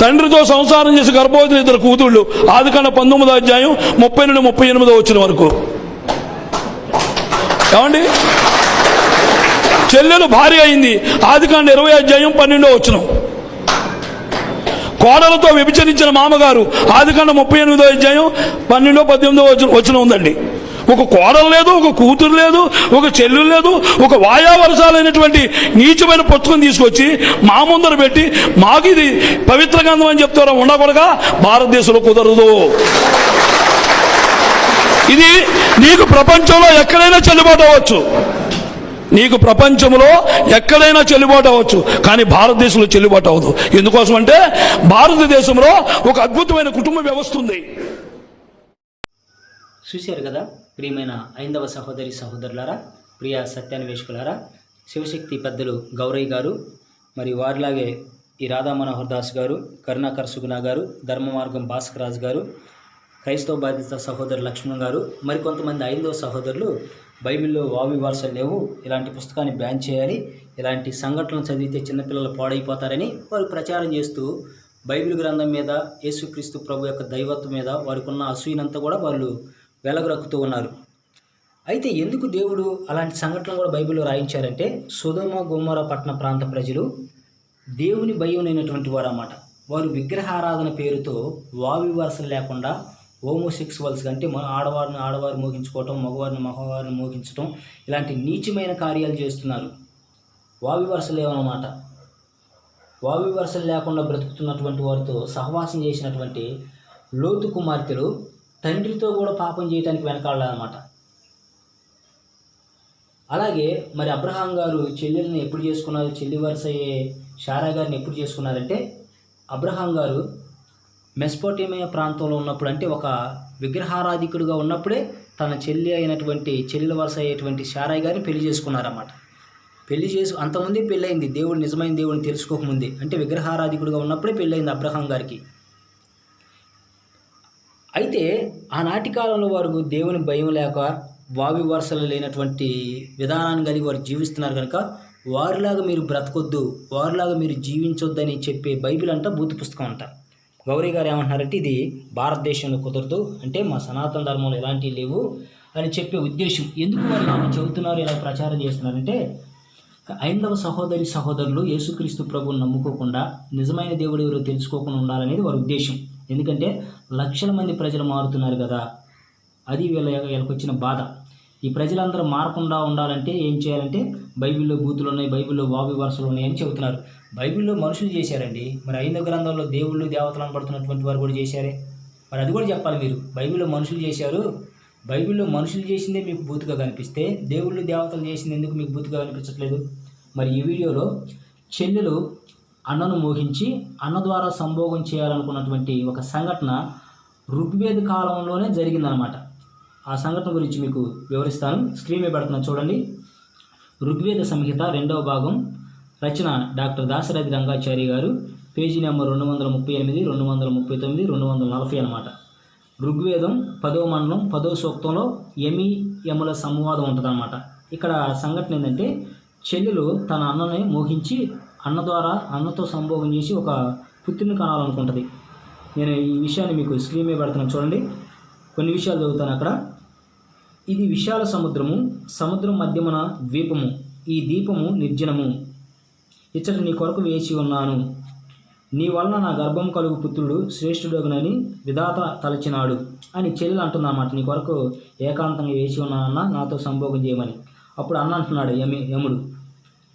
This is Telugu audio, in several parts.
తండ్రితో సంసారం చేసి గర్భవతి ఇద్దరు కూతుళ్ళు. ఆదికాండ పంతొమ్మిదో అధ్యాయం ముప్పై నుండి ముప్పై ఎనిమిదో వచ్చిన వరకు. ఏమండి? చెల్లెలు భార్య అయింది. ఆదికాండ ఇరవై అధ్యాయం పన్నెండో వచ్చిన. కోడలతో విభజనించిన మామగారు ఆదికాండ ముప్పై ఎనిమిదో అధ్యాయం పన్నెండో పద్దెనిమిదో వచ్చిన ఉందండి. ఒక కోడలు లేదు ఒక కూతురు లేదు ఒక చెల్లు లేదు ఒక వాయావరసాలైనటువంటి నీచమైన పుస్తకం తీసుకొచ్చి మా ముందర పెట్టి మాకు ఇది పవిత్ర గ్రంథం అని చెప్తారా? ఉండకూడగా భారతదేశంలో కుదరదు. ఇది నీకు ప్రపంచంలో ఎక్కడైనా చెల్లుబాటు అవ్వచ్చు. నీకు ప్రపంచంలో ఎక్కడైనా చెల్లుబాటు అవ్వచ్చు కానీ భారతదేశంలో చెల్లుబాటు అవ్వదు. ఎందుకోసం అంటే భారతదేశంలో ఒక అద్భుతమైన కుటుంబ వ్యవస్థ ఉంది. చూశారు కదా? ప్రియమైన ఐందవ సహోదరి సహోదరులారా ప్రియ సత్యాన్వేషకులారా శివశక్తి పెద్దలు గౌరయ్య గారు మరి వారిలాగే ఈ రాధా మనోహర్ దాస్ గారు కరుణాకర్ సుగుణ గారు ధర్మ మార్గం భాస్కర్ గారు క్రైస్తవ బాధిత సహోదరు లక్ష్మణ్ గారు మరికొంతమంది ఐదవ సహోదరులు బైబిల్లో వావి వారసలు లేవు ఇలాంటి పుస్తకాన్ని బ్యాన్ చేయాలి ఇలాంటి సంఘటనలు చదివితే చిన్నపిల్లలు పాడైపోతారని వారు ప్రచారం చేస్తూ బైబిల్ గ్రంథం మీద యేసుక్రీస్తు ప్రభు యొక్క దైవత్వం మీద వారికి ఉన్న అసూయనంతా కూడా వాళ్ళు వెలగరక్కుతూ ఉన్నారు. అయితే ఎందుకు దేవుడు అలాంటి సంఘటనలు కూడా బైబిల్లో రాయించారంటే సుధమ గుమ్మర పట్టణ ప్రాంత ప్రజలు దేవుని భయమైనటువంటి వారు అన్నమాట వారు విగ్రహారాధన పేరుతో వావి వరసలు లేకుండా హోమోసెక్సువల్స్ అంటే మన ఆడవారిని ఆడవారు మోగించుకోవటం మగవారిని మగవారిని మోగించటం ఇలాంటి నీచమైన కార్యాలు చేస్తున్నారు. వావి వరసలు లేవన్నమాట. వావి వరసలు లేకుండా బ్రతుకుతున్నటువంటి వారితో సహవాసం చేసినటువంటి లోతు కుమార్తెలు తండ్రితో కూడా పాపం చేయడానికి వెనకాడలేదన్నమాట. అలాగే మరి అబ్రహాం గారు చెల్లెల్ని ఎప్పుడు చేసుకున్నారు చెల్లి వరుస అయ్యే షారా గారిని ఎప్పుడు చేసుకున్నారంటే అబ్రహాం గారు మెస్పోటేమియా ప్రాంతంలో ఉన్నప్పుడు అంటే ఒక విగ్రహారాధికుడిగా ఉన్నప్పుడే తన చెల్లి అయినటువంటి చెల్లెల వరుస అయ్యేటువంటి షారాయ్ గారిని పెళ్ళి చేసుకున్నారన్నమాట. పెళ్ళి చేసు అంతకుముందే పెళ్ళయింది దేవుడు నిజమైన దేవుడిని తెలుసుకోకముందే. అంటే విగ్రహారాధికుడిగా ఉన్నప్పుడే పెళ్ళయింది అబ్రహాం గారికి. అయితే ఆనాటి కాలంలో వారు దేవుని భయం లేక వావి వరుసలు లేనటువంటి విధానాన్ని కలిగి వారు జీవిస్తున్నారు కనుక వారిలాగా మీరు బ్రతకొద్దు వారిలాగా మీరు జీవించొద్దని చెప్పే బైబిల్ అంట బూతు పుస్తకం అంట. గౌరీ గారు ఏమంటున్నారంటే ఇది భారతదేశంలో కుదరదు అంటే మా సనాతన ధర్మంలో ఎలాంటివి లేవు అని చెప్పే ఉద్దేశం. ఎందుకు వాళ్ళు చెబుతున్నారు ఇలా ప్రచారం చేస్తున్నారంటే ఐందవ సహోదరి సహోదరులు యేసుక్రీస్తు ప్రభువుని నమ్ముకోకుండా నిజమైన దేవుడు ఎవరో తెలుసుకోకుండా ఉండాలనేది వారి ఉద్దేశం. ఎందుకంటే లక్షల మంది ప్రజలు మారుతున్నారు కదా. అది వీళ్ళ వీళ్ళకి వచ్చిన బాధ. ఈ ప్రజలందరూ మారకుండా ఉండాలంటే ఏం చేయాలంటే బైబిల్లో బూతులు ఉన్నాయి బైబిల్లో వావి వరుసలు ఉన్నాయని చెబుతున్నారు. బైబిల్లో మనుషులు చేశారండి. మరి ఐదో గ్రంథంలో దేవుళ్ళు దేవతలు అనబడుతున్నటువంటి వారు కూడా చేశారే? మరి అది కూడా చెప్పాలి మీరు. బైబిల్లో మనుషులు చేశారు. బైబిల్లో మనుషులు చేసిందే మీకు బూతుగా కనిపిస్తే దేవుళ్ళు దేవతలు చేసింది ఎందుకు మీకు బూతుగా కనిపించట్లేదు? మరి ఈ వీడియోలో చెల్లెలు అన్నను మోహించి అన్న ద్వారా సంభోగం చేయాలనుకున్నటువంటి ఒక సంఘటన ఋగ్వేద కాలంలోనే జరిగిందనమాట ఆ సంఘటన గురించి మీకు వివరిస్తాను. స్క్రీన్ మీద పెడుతున్నా చూడండి. ఋగ్వేద సంహిత రెండవ భాగం. రచన డాక్టర్ దాశరథి రంగాచారి గారు. పేజీ నెంబర్ రెండు వందల ముప్పై ఎనిమిది రెండు వందల ముప్పై తొమ్మిది రెండు వందల నలభై అనమాట ఋగ్వేదం పదో మండలం పదో సూక్తంలో యమి యముల సంవాదం ఉంటుందన్నమాట. ఇక్కడ సంఘటన ఏంటంటే చెల్లెలు తన అన్నని మోహించి అన్న ద్వారా అన్నతో సంభోగం చేసి ఒక పుత్రుని కనాలనుకుంటుంది. నేను ఈ విషయాన్ని మీకు స్క్రీన్ మీద పెడుతున్నాను చూడండి. కొన్ని విషయాలు చదువుతాను అక్కడ. ఇది విశాల సముద్రము సముద్రం మధ్యమున ద్వీపము. ఈ దీపము నిర్జనము. ఇచ్చట నీ కొరకు వేచి ఉన్నాను. నీ వలన నా గర్భం కలుగు పుత్రుడు శ్రేష్ఠుడగునని విధాత తలచినాడు అని చెల్లెలు అంటుందన్నమాట. నీ కొరకు ఏకాంతంగా వేసి ఉన్నానన్న నాతో సంభోగం చేయమని. అప్పుడు అన్న అంటున్నాడు యమి యముడు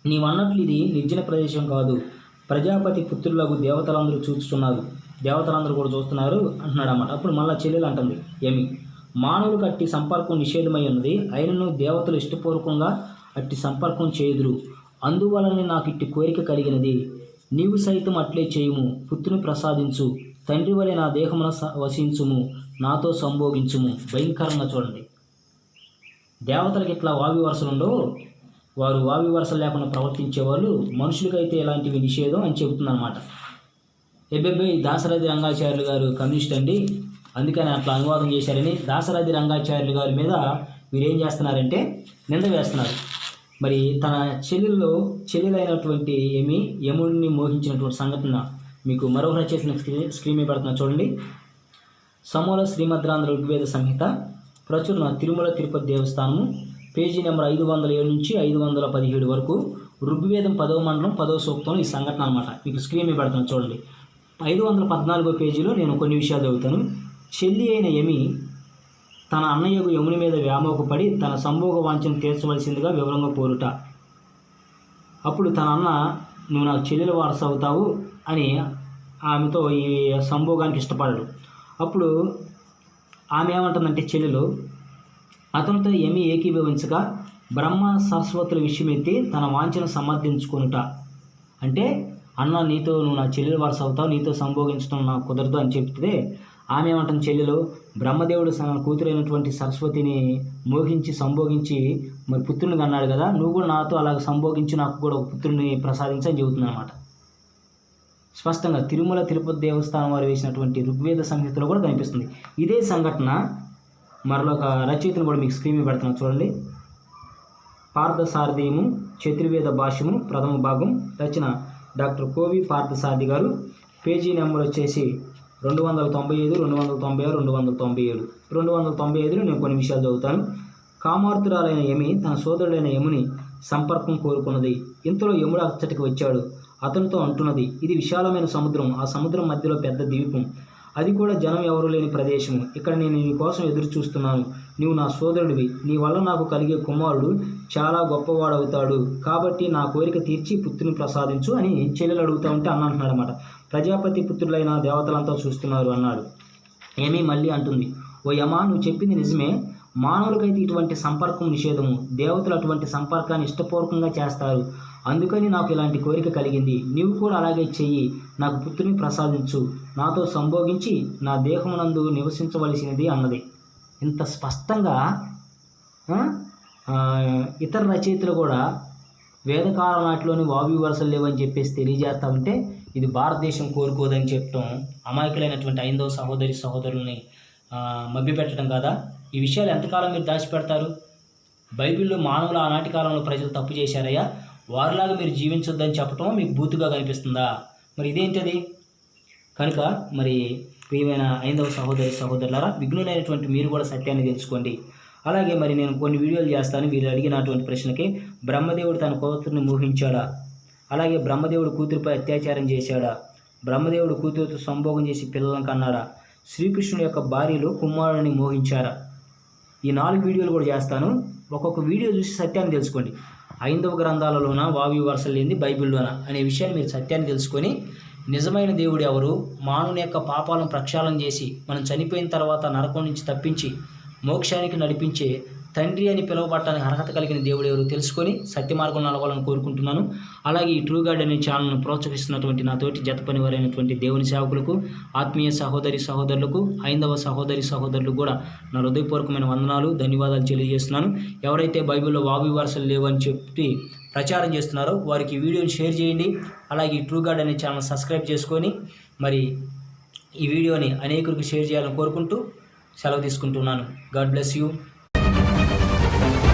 నీవన్నట్లు ఇది నిర్జన ప్రదేశం కాదు. ప్రజాపతి పుత్రులకు దేవతలందరూ చూస్తున్నారు. దేవతలందరూ కూడా చూస్తున్నారు అంటున్నాడు అన్నమాట అప్పుడు మళ్ళీ చెల్లెలు అంటుంది ఏమి? మానవులు కట్టి సంపర్కం నిషేధమై ఉన్నది. అయినను దేవతలు ఇష్టపూర్వకంగా అట్టి సంపర్కం చేయుదురు. అందువలనే నాకు ఇట్టి కోరిక కలిగినది. నీవు సైతం అట్లే చేయుము. పుత్రుని ప్రసాదించు. తండ్రి వలె నా దేహమున స- వసించుము. నాతో సంభోగించుము. భయంకరంగా చూడండి. దేవతలకు ఇట్లా వావి వరుసలు వారు వావి వరుసలు లేకుండా ప్రవర్తించేవాళ్ళు మనుషులకైతే ఇలాంటివి నిషేధం అని చెబుతుందన్నమాట. ఎబ్బెబ్బే ఈ దాసరథి రంగాచార్యులు గారు కమ్యూనిస్ట్ అండి. అందుకని అట్లా అనువాదం చేశారని దాసరథి రంగాచార్యులు గారి మీద వీరేం ఏం చేస్తున్నారంటే నింద వేస్తున్నారు. మరి తన చెల్లెల్లో చెల్లెలైనటువంటి ఏమి యముడిని మోహించినటువంటి సంఘటన మీకు మరొక చేసిన స్క్రీన్ స్క్రీన్ మీద పెడుతున్నా చూడండి. సమూల శ్రీమద్రాంధ్ర ఋగ్వేద సంహిత ప్రచురణ తిరుమల తిరుపతి దేవస్థానము పేజీ నెంబర్ ఐదు వందల ఏడు నుంచి ఐదు వందల పదిహేడు వరకు ఋగ్వేదం పదవ మండలం పదవ సూక్తం ఈ సంఘటన అనమాట మీకు స్క్రీన్ మీద పెడతాను చూడండి. ఐదు వందల పద్నాలుగో పేజీలో నేను కొన్ని విషయాలు చదువుతాను. చెల్లి అయిన యమి తన అన్నయ్యకు యముని మీద వ్యామోకపడి తన సంభోగ వాంఛను తీర్చవలసిందిగా వివరంగా కోరుట. అప్పుడు తన అన్న నువ్వు నాకు చెల్లెల వారసు అవుతావు అని ఆమెతో ఈ సంభోగానికి ఇష్టపడడు. అప్పుడు ఆమె ఏమంటుందంటే చెల్లెలు అతనితో ఏమీ ఏకీభవించగా బ్రహ్మ సరస్వతుల విషయమెత్తి తన వాంఛను సమర్థించుకునుట. అంటే అన్న నీతో నువ్వు నా చెల్లెలు వారసు అవుతావు నీతో సంభోగించడం నాకు కుదరదు అని చెప్తే ఆమె ఏమంటుంది చెల్లెలు? బ్రహ్మదేవుడు కూతురైనటువంటి సరస్వతిని మోహించి సంభోగించి మరి పుత్రుని అన్నాడు కదా నువ్వు కూడా నాతో అలాగ సంభోగించి నాకు కూడా ఒక పుత్రుని ప్రసాదించని చెబుతుంది అనమాట స్పష్టంగా తిరుమల తిరుపతి దేవస్థానం వారు వేసినటువంటి ఋగ్వేద సంహితలో కూడా కనిపిస్తుంది. ఇదే సంఘటన మరొక రచయితను కూడా మీకు స్క్రీన్ పెడుతున్నాను చూడండి. పార్థసారథీయము చతుర్వేద భాష్యము ప్రథమ భాగం రచన డాక్టర్ కోవి పార్థసారథి గారు. పేజీ నెంబర్ వచ్చేసి రెండు వందల తొంభై ఐదు రెండు వందల తొంభై ఆరు రెండు వందల తొంభై ఏడు. రెండు వందల తొంభై ఐదులో నేను కొన్ని విషయాలు చదువుతాను. కామార్తురాలైన యమి తన సోదరుడైన యముని సంపర్కం కోరుకున్నది. ఇంతలో యముడు అచ్చటికి వచ్చాడు. అతనితో అంటున్నది ఇది విశాలమైన సముద్రం. ఆ సముద్రం మధ్యలో పెద్ద ద్వీపం. అది కూడా జనం ఎవరూ లేని ప్రదేశము. ఇక్కడ నేను నీ కోసం ఎదురు చూస్తున్నాను. నీవు నా సోదరుడివి. నీ వల్ల నాకు కలిగే కుమారుడు చాలా గొప్పవాడవుతాడు. కాబట్టి నా కోరిక తీర్చి పుత్రుని ప్రసాదించు అని చెల్లెలు అడుగుతా ఉంటే అన్న అంటున్నాడు అనమాట ప్రజాపతి పుత్రులైన దేవతలంతా చూస్తున్నారు అన్నాడు. ఏమీ మళ్ళీ అంటుంది. ఓ యమా నువ్వు చెప్పింది నిజమే. మానవులకైతే ఇటువంటి సంపర్కం నిషేధము. దేవతలు అటువంటి సంపర్కాన్ని ఇష్టపూర్వకంగా చేస్తారు. అందుకని నాకు ఇలాంటి కోరిక కలిగింది. నీవు కూడా అలాగే చెయ్యి. నాకు పుత్రుని ప్రసాదించు. నాతో సంభోగించి నా దేహమునందు నివసించవలసినది అన్నది. ఇంత స్పష్టంగా ఇతర రచయితలు కూడా వేదకాలం నాటిలోని వావి వరుసలు లేవని చెప్పేసి తెలియజేస్తా ఉంటే ఇది భారతదేశం కోరుకోదని చెప్పడం అమాయకులైనటువంటి ఐదవ సహోదరి సహోదరుల్ని మభ్యపెట్టడం కదా? ఈ విషయాలు ఎంతకాలం మీరు దాచిపెడతారు? బైబిల్లో మానవులు ఆనాటి కాలంలో ప్రజలు తప్పు చేశారయ్యా? వారిలాగా మీరు జీవించొద్దని చెప్పటం మీకు బూతుగా కనిపిస్తుందా? మరి ఇదేంటది? కనుక మరి ప్రియమైన ఐదవ సహోదరి సహోదరులారా విఘ్నులైనటువంటి మీరు కూడా సత్యాన్ని తెలుసుకోండి. అలాగే మరి నేను కొన్ని వీడియోలు చేస్తాను. వీరు అడిగినటువంటి ప్రశ్నకి బ్రహ్మదేవుడు తన కూతురుని మోహించాడా? అలాగే బ్రహ్మదేవుడు కూతురుపై అత్యాచారం చేశాడా? బ్రహ్మదేవుడు కూతురుతో సంభోగం చేసి పిల్లలను కన్నాడా? శ్రీకృష్ణుడి యొక్క భార్యలు కుమారుడిని మోహించారా? ఈ నాలుగు వీడియోలు కూడా చేస్తాను. ఒక్కొక్క వీడియో చూసి సత్యాన్ని తెలుసుకోండి. ఐందవ గ్రంథాలలోన వావి వరుసలు బైబిల్లోన అనే విషయాన్ని మీరు సత్యాన్ని తెలుసుకొని నిజమైన దేవుడు ఎవరు? మానవుని యొక్క పాపాలను ప్రక్షాళన చేసి మనం చనిపోయిన తర్వాత నరకం నుంచి తప్పించి మోక్షానికి నడిపించే తండ్రి అని పిలువబడటానికి అర్హత కలిగిన దేవుడు ఎవరు తెలుసుకొని సత్య మార్గం నడవాలని కోరుకుంటున్నాను. అలాగే ఈ ట్రూ గార్డ్ అనే ఛానల్ను ప్రోత్సహిస్తున్నటువంటి నాతోటి జత పనివారైనటువంటి దేవుని సేవకులకు ఆత్మీయ సహోదరి సహోదరులకు ఐందవ సహోదరి సహోదరులకు కూడా నా హృదయపూర్వకమైన వందనాలు ధన్యవాదాలు తెలియజేస్తున్నాను. ఎవరైతే బైబిల్లో వావి వరుసలు లేవని చెప్పి ప్రచారం చేస్తున్నారో వారికి వీడియోని షేర్ చేయండి. అలాగే ఈ ట్రూ గార్డ్ అనే ఛానల్ సబ్స్క్రైబ్ చేసుకొని మరి ఈ వీడియోని అనేకులకు షేర్ చేయాలని కోరుకుంటూ సెలవు తీసుకుంటున్నాను. God bless you. Thank you.